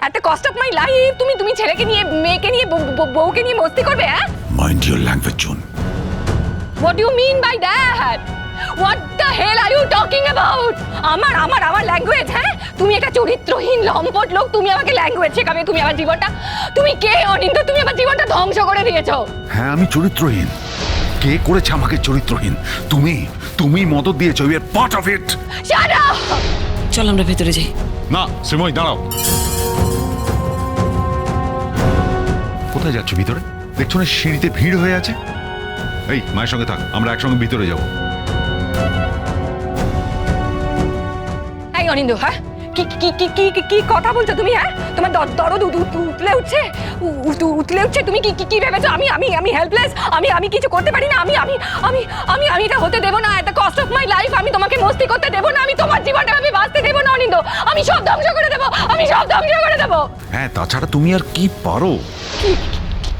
একটা cost of my life তুমি তুমি ছেলেকে নিয়ে মেয়েকে নিয়ে বউ- বউ- বউকে নিয়ে মস্তি করবে হ্যাঁ? Mind your language June what you mean by that what the hell are you talking about আমার আমার আমার ল্যাঙ্গুয়েজ হ্যাঁ? তুমি একটা চরিত্রহীন লম্পট লোক তুমি আমাকে ল্যাঙ্গুয়েজ শেখাবে তুমি আমার জীবনটা তুমি কে অনিন্দ তুমি আমার জীবনটা ধ্বংস করে দিয়েছ? হ্যাঁ আমি চরিত্রহীন। কে করেছে আমাকে চরিত্রহীন? তুমি তুমি মদত দিয়েছ you are part of it shut up চল আমরা ভেতরে যাই। না শ্রীময় দাঁড়াও। কোথায় যাচ্ছ ভিতরে? দেখছ না সিঁড়িতে ভিড় হয়ে আছে? এই, মায়ের সঙ্গে থাক, আমরা একসঙ্গে ভিতরে যাব। এই হ্যাঁ? কি কি কি কি কি- কি কথা বলছো তুমি হ্যাঁ? তোমার দর- দরদ উত- উত- উতলে উঠছে? উতলে উঠছে? তুমি কি কি কি ভেবেছো? আমি আমি আমি হেল্পলেস আমি আমি কিছু করতে পারি না? আমি আমি আমি আমি আমি এটা হতে দেবো না। একটা কস্ট অফ মাই লাইফ আমি তোমাকে মস্তি করতে দেবো না। আমি তোমার জীবনটা আমি বাঁচতে দেবো না অনিন্দ। আমি সব ধ্বংস করে দেবো। আমি সব ধ্বংস করে দেবো। হ্যাঁ তাছাড়া তুমি আর কি পারো? কি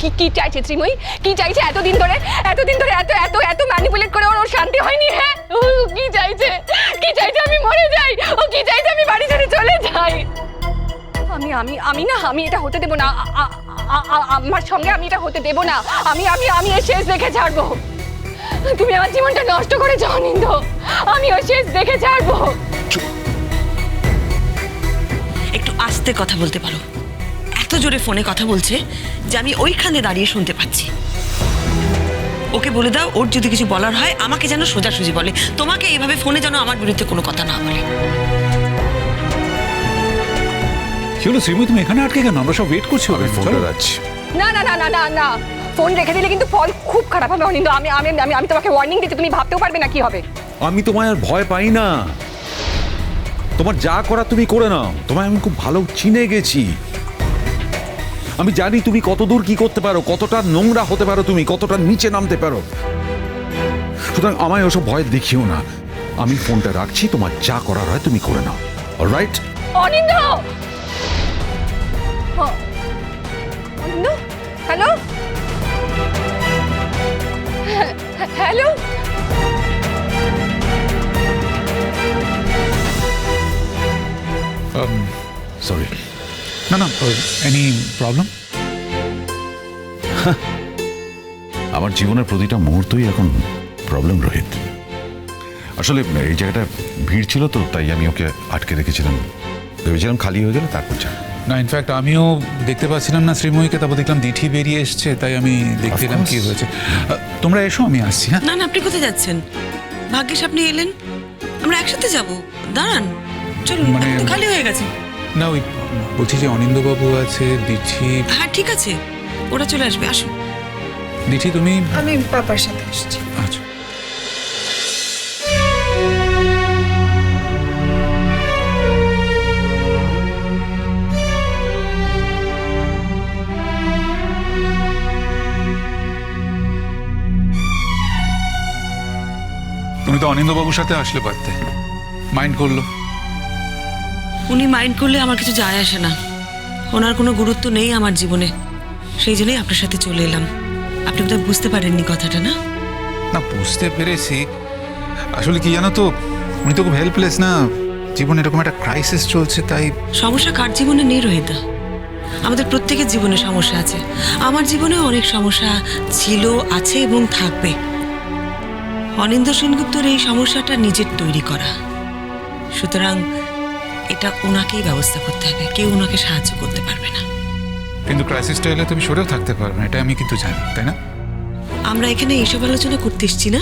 কি কি চাইছে শ্রীময়ী? কি চাইছে এতদিন ধরে? এতদিন ধরে এত এত এত ম্যানিপুলেট করে ওর শান্তি হয়নি হ্যাঁ? ও, কি চাইছে? কি চাইছে আমি মরে যাই? ও, কি চাইছে আমি বাড়ি ছেড়ে চলে যাই? আমি আমি আমি না, আমি এটা হতে দেব না। আমার সঙ্গে আমি এটা হতে দেব না। আমি আমি আমি এর শেষ দেখে ছাড়বো। তুমি আমার জীবনটা নষ্ট করেছ অনিন্দ আমি ওই শেষ দেখে ছাড়বো। একটু আস্তে কথা বলতে পারো। এত জোরে ফোনে কথা বলছে যে আমি ওইখানে দাঁড়িয়ে শুনতে পাচ্ছি। ওকে বলে দাও ওর যদি কিছু বলার হয় আমাকে যেন সোজাসুজি বলে। তোমাকে এইভাবে ফোনে যেন আমার বিরুদ্ধে কোনো কথা না বলে। কি হলো শ্রীময় তুমি এখানে আটকে কেন? আমরা সব ওয়েট করছি আমি ফোনটা রাখছি না না না না না না। ফোন রেখে দিলে কিন্তু ফল খুব খারাপ হবে অনিন্দ। আমি আমি আমি আমি তোমাকে ওয়ার্নিং দিচ্ছি তুমি ভাবতেও পারবে না কি হবে। আমি তোমায় আর ভয় পাই না। তোমার যা করা তুমি করে নাও। তোমায় আমি খুব ভালো চিনে গেছি। আমি জানি তুমি কত দূর কি করতে পারো কতটা নোংরা হতে পারো তুমি কতটা নিচে নামতে পারো। সুতরাং আমায় ওসব ভয় দেখিও না। আমি ফোনটা রাখছি তোমার যা করার হয় তুমি করে নাও। রাইট অনিন্দ! হ্যালো? হ্যাঁ, হ্যালো সরি না না এনি প্রবলেম আমার জীবনের প্রতিটা মুহূর্তই এখন প্রবলেম রহিত। আসলে এই জায়গাটা ভিড় ছিল তো তাই আমি ওকে আটকে রেখেছিলাম। ভেবেছিলাম খালি হয়ে গেলে তারপর যা না ইনফ্যাক্ট আমিও দেখতে পাচ্ছিলাম না শ্রীময়ীকে তারপর দেখলাম দিঠি বেরিয়ে এসছে তাই আমি দেখতে এলাম কি. হয়েছে। তোমরা এসো আমি আসছি হ্যাঁ? না না আপনি কোথায় যাচ্ছেন? ভাগ্যিস আপনি এলেন। আমরা একসাথে যাব। দাঁড়ান। চলুন মানে- খালি হয়ে গেছে। না ওই বলছি যে অনিন্দবাবু আছে দিচ্ছি। হ্যাঁ ঠিক আছে। ওরা চলে আসবে আসুন। দিচ্ছি তুমি? আমি পাপার সাথে এসেছি আচ্ছা। তুমি তো অনিন্দবাবুর সাথে আসলে পারতে। মাইন্ড করল। উনি মাইন্ড করলে আমার কিছু যায় আসে না। ওনার কোনো গুরুত্ব নেই আমার জীবনে। সেই জন্যই আপনার সাথে চলে এলাম। আপনি বোধহয় বুঝতে পারেননি কথাটা না? না বুঝতে পেরেছি। আসলে কি জানো তো উনি তো খুব হেল্পলেস না। জীবনে এরকম একটা ক্রাইসিস চলছে তাই সমস্যা কার জীবনে নেই রোহিতা? আমাদের প্রত্যেকের জীবনে সমস্যা আছে। আমার জীবনেও অনেক সমস্যা ছিল আছে এবং থাকবে। অনিন্দ সেনগুপ্তর এই সমস্যাটা নিজের তৈরি করা। সুতরাং এটা ওনাকেই ব্যবস্থা করতে হবে। কেউ ওনাকে সাহায্য করতে পারবে না। কিন্তু ক্রাইসিসটা এলে তুমি সরেও থাকতে পারবে না এটা আমি কিন্তু জানি তাই না? আমরা এখানে এইসব আলোচনা করতে এসছি না?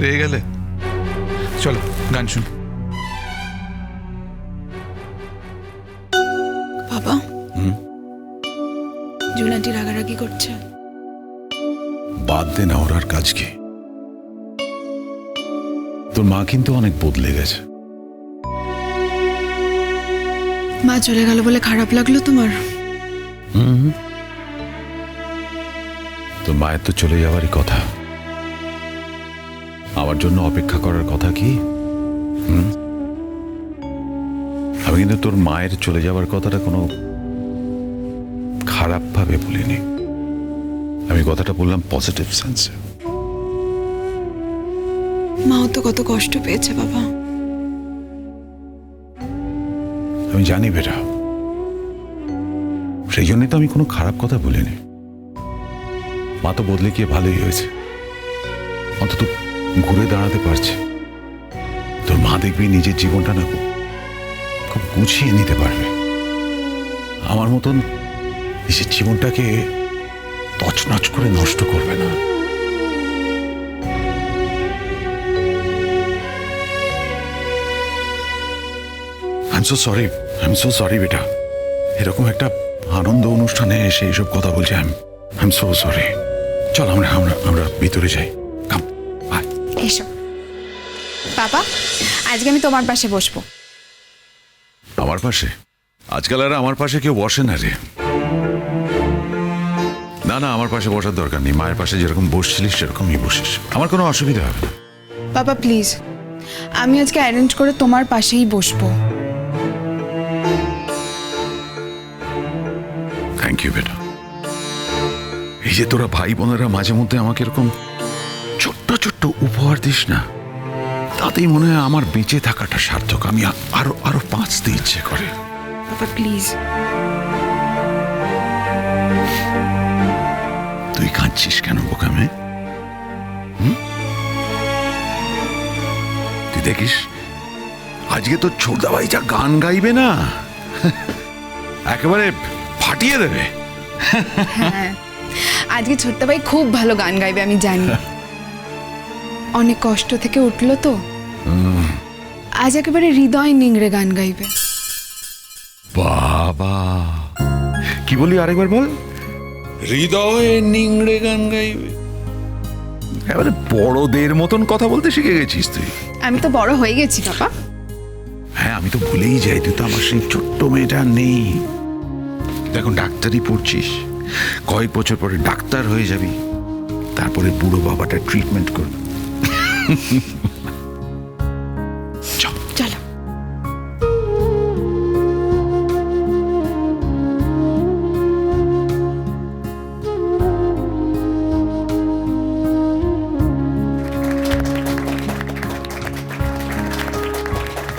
রেগে গেলে। চলো গান শুন। বাবা। জুনাটি রাগারাগি করছে। বাদ দে না ওর আর কাজ কি তোর মা কিন্তু অনেক বদলে গেছে। মা চলে গেল বলে খারাপ লাগল তোমার? তোর মায়ের তো চলে যাওয়ারই কথা। আমার জন্য অপেক্ষা করার কথা কি? হুম? আমি কিন্তু তোর মায়ের চলে যাওয়ার কথাটা কোনো খারাপ ভাবে বলিনি। আমি কথাটা বললাম পজিটিভ সেন্সে মাও তো কত কষ্ট পেয়েছে বাবা। আমি জানি বেটা। সেই জন্যই তো আমি কোনো খারাপ কথা বলিনি। মা তো বদলে গিয়ে ভালোই হয়েছে। অন্তত ঘুরে দাঁড়াতে পারছে। তোর মা দেখবি নিজের জীবনটা না খুব গুছিয়ে নিতে পারবে। আমার মতন নিজের জীবনটাকে তছনছ করে নষ্ট করবে না। I am so sorry I am so sorry বেটা। এরকম একটা আনন্দ অনুষ্ঠানে এসে এইসব কথা বলছি আই এম সো সরি চল আমরা আমরা আমরা ভিতরে যাই। কাম আয় এসো। বাবা আজকে আমি তোমার পাশে বসবো। আমার পাশে? আজকাল আর আমার পাশে কেউ বসে না রে। না না আমার পাশে বসার দরকার নেই। মায়ের পাশে যেরকম বসছিলিস সেরকমই বসিস। আমার কোনো অসুবিধা হবে না। বাবা প্লিজ আমি আজকে অ্যারেঞ্জ করে তোমার পাশেই বসবো। থ্যাংক ইউ বেটা। এই যে তোরা ভাই বোনেরা মাঝে মধ্যে আমাকে এরকম ছোট্ট ছোট্ট উপহার দিস না তাতেই মনে হয় আমার বেঁচে থাকাটা সার্থক। আমি আরও আরও বাঁচতে ইচ্ছে করে। বাবা প্লিজ তুই কাঁদছিস কেন বোকামে? হুম? তুই দেখিস আজকে তো ছোটদা ভাই যা গান গাইবে না একেবারে ফাটিয়ে দেবে? হ্যাঁ। আজকে ছোট্ট ভাই খুব ভালো গান গাইবে আমি জানি। অনেক কষ্ট থেকে উঠল তো। আজ একেবারে হৃদয় নিংড়ে গান গাইবে। বাবা। কি বলি আরেকবার বল? হৃদয় নিংড়ে গান গাইবে। এবারে বড়দের মতন কথা বলতে শিখে গেছিস তুই। আমি তো বড় হয়ে গেছি বাবা। হ্যাঁ আমি তো ভুলেই যাই তুই তো আমার সেই ছোট্ট মেয়েটা নেই। তুই এখন ডাক্তারি পড়ছিস। কয়েক বছর পরে ডাক্তার হয়ে যাবি। তারপরে বুড়ো বাবাটা ট্রিটমেন্ট করবে।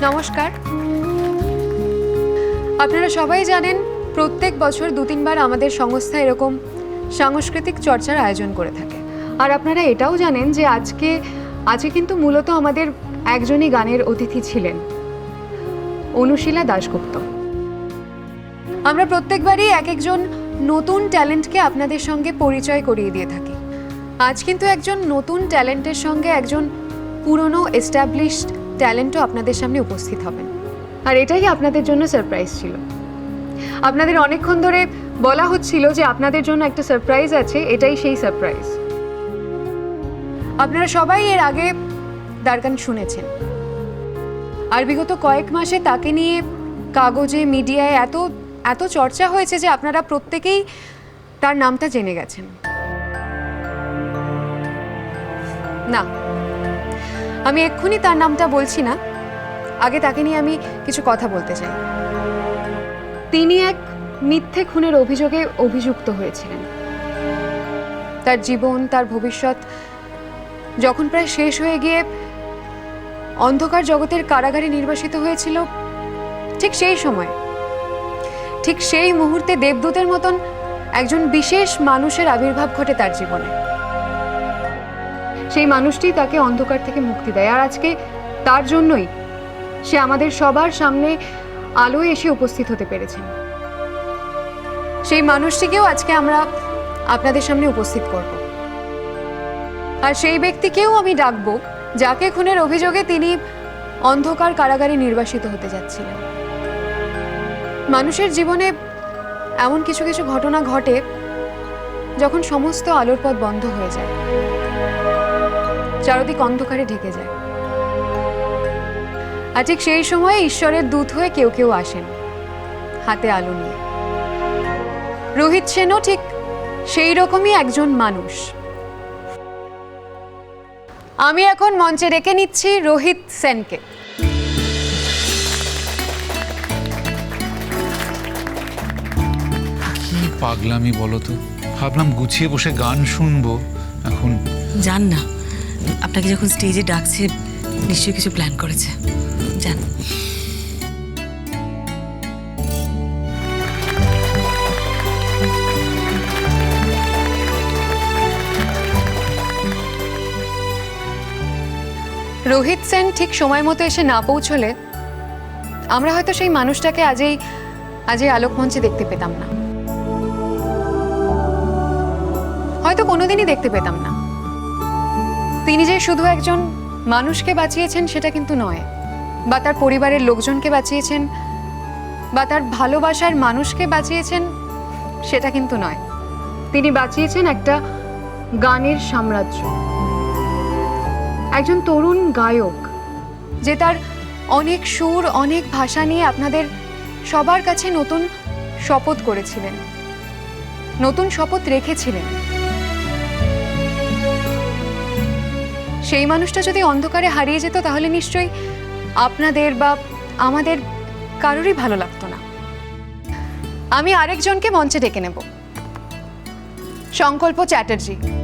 নমস্কার। আপনারা সবাই জানেন প্রত্যেক বছর দু তিনবার আমাদের সংস্থা এরকম সাংস্কৃতিক চর্চার আয়োজন করে থাকে। আর আপনারা এটাও জানেন যে আজকে আজকে কিন্তু মূলত আমাদের একজনই গানের অতিথি ছিলেন, অনুশীলা দাশগুপ্ত। আমরা প্রত্যেকবারই এক একজন নতুন ট্যালেন্টকে আপনাদের সঙ্গে পরিচয় করিয়ে দিয়ে থাকি। আজ কিন্তু একজন নতুন ট্যালেন্টের সঙ্গে একজন পুরনো এস্টাবলিশড ট্যালেন্টও আপনাদের সামনে উপস্থিত হবেন। আর এটাই আপনাদের জন্য সারপ্রাইজ ছিল। আপনাদের অনেকক্ষণ ধরে বলা হচ্ছিল যে আপনাদের জন্য একটা সারপ্রাইজ আছে, এটাই সেই সারপ্রাইজ আপনারা সবাই এর আগে দারগান শুনেছেন। আর বিগত কয়েক মাসে তাকে নিয়ে কাগজে, মিডিয়ায় এত এত চর্চা হয়েছে যে আপনারা প্রত্যেকেই তার নামটা জেনে গেছেন। না, আমি এক্ষুনি তার নামটা বলছি না। আগে তাকে নিয়ে আমি কিছু কথা বলতে চাই। তিনি এক মিথ্যে খুনের অভিযোগে অভিযুক্ত হয়েছিলেন। তার জীবন, তার ভবিষ্যৎ যখন প্রায় শেষ হয়ে গিয়ে অন্ধকার জগতের কারাগারে নির্বাসিত হয়েছিল, ঠিক সেই সময়, ঠিক সেই মুহূর্তে দেবদূতের মতন একজন বিশেষ মানুষের আবির্ভাব ঘটে তার জীবনে। সেই মানুষটি তাকে অন্ধকার থেকে মুক্তি দেয়। আর আজকে তার জন্যই সে আমাদের সবার সামনে আলোয় এসে উপস্থিত হতে পেরেছেন। সেই মানুষটিকেও আজকে আমরা আপনাদের সামনে উপস্থিত করব। আর সেই ব্যক্তিকেও আমি ডাকবো, যাকে খুনের অভিযোগে তিনি অন্ধকার কারাগারে নির্বাসিত হতে যাচ্ছিলেন। মানুষের জীবনে এমন কিছু কিছু ঘটনা ঘটে, যখন সমস্ত আলোর পথ বন্ধ হয়ে যায়। চারদিক অন্ধকারে ঢেকে যায়। আর ঠিক সেই সময়ে ঈশ্বরের দূত হয়ে কেউ কেউ আসেন। হাতে আলো নিয়ে। রোহিত সেনও ঠিক সেই রকমই একজন মানুষ। আমি এখন মঞ্চে রেখে নিচ্ছি রোহিত সেনকে। কি পাগলামি বলো তো? ভাবলাম গুছিয়ে বসে গান শুনব এখন যান না আপনাকে যখন স্টেজে ডাকছে নিশ্চয়ই কিছু প্ল্যান করেছে। যান। রোহিত সেন ঠিক সময় মতো এসে না পৌঁছলে আমরা হয়তো সেই মানুষটাকে আজই আজই আলোকমঞ্চে দেখতে পেতাম না। হয়তো কোনোদিনই দেখতে পেতাম না। তিনি যে শুধু একজন মানুষকে বাঁচিয়েছেন সেটা কিন্তু নয়। বা তার পরিবারের লোকজনকে বাঁচিয়েছেন, বা তার ভালোবাসার মানুষকে বাঁচিয়েছেন, সেটা কিন্তু নয়। তিনি বাঁচিয়েছেন একটা গানের সাম্রাজ্য। একজন তরুণ গায়ক, যে তার অনেক সুর, অনেক ভাষা নিয়ে আপনাদের সবার কাছে নতুন শপথ করেছিলেন, নতুন শপথ রেখেছিলেন। সেই মানুষটা যদি অন্ধকারে হারিয়ে যেত, তাহলে নিশ্চয়ই আপনাদের বা আমাদের কারোরই ভালো লাগতো না। আমি আরেকজনকে মঞ্চে ডেকে নেব। সংকল্প চ্যাটার্জি।